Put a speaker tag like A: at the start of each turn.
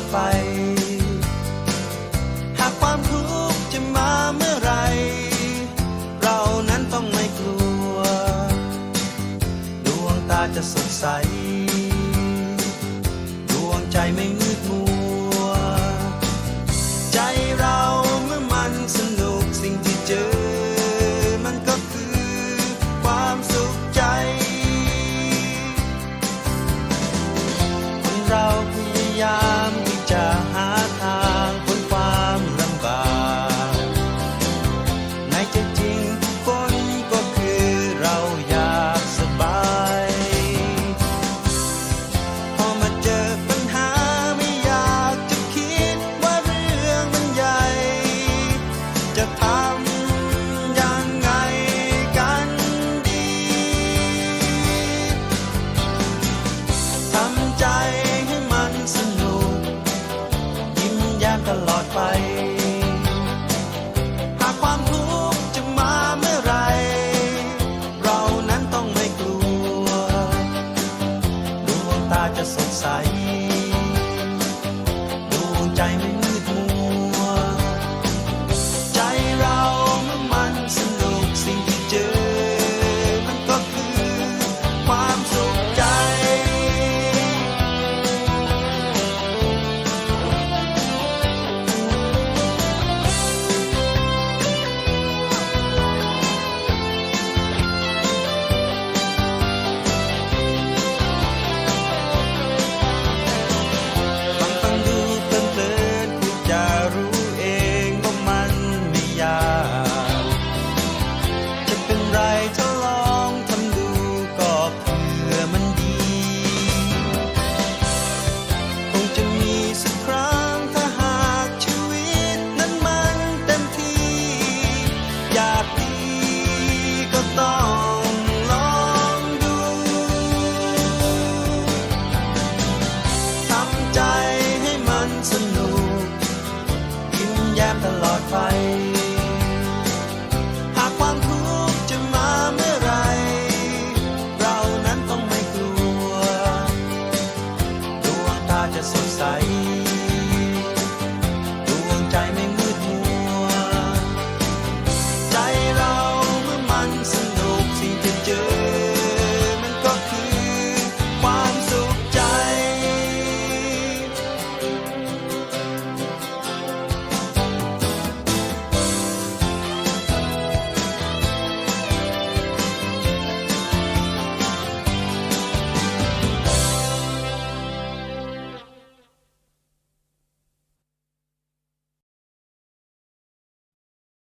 A: ากไป หากความทุกข์จะมาเมื่อไร เรานั้นต้องไม่กลัว ดวงตาจะสดใส ดวงใจไม่มื time. so.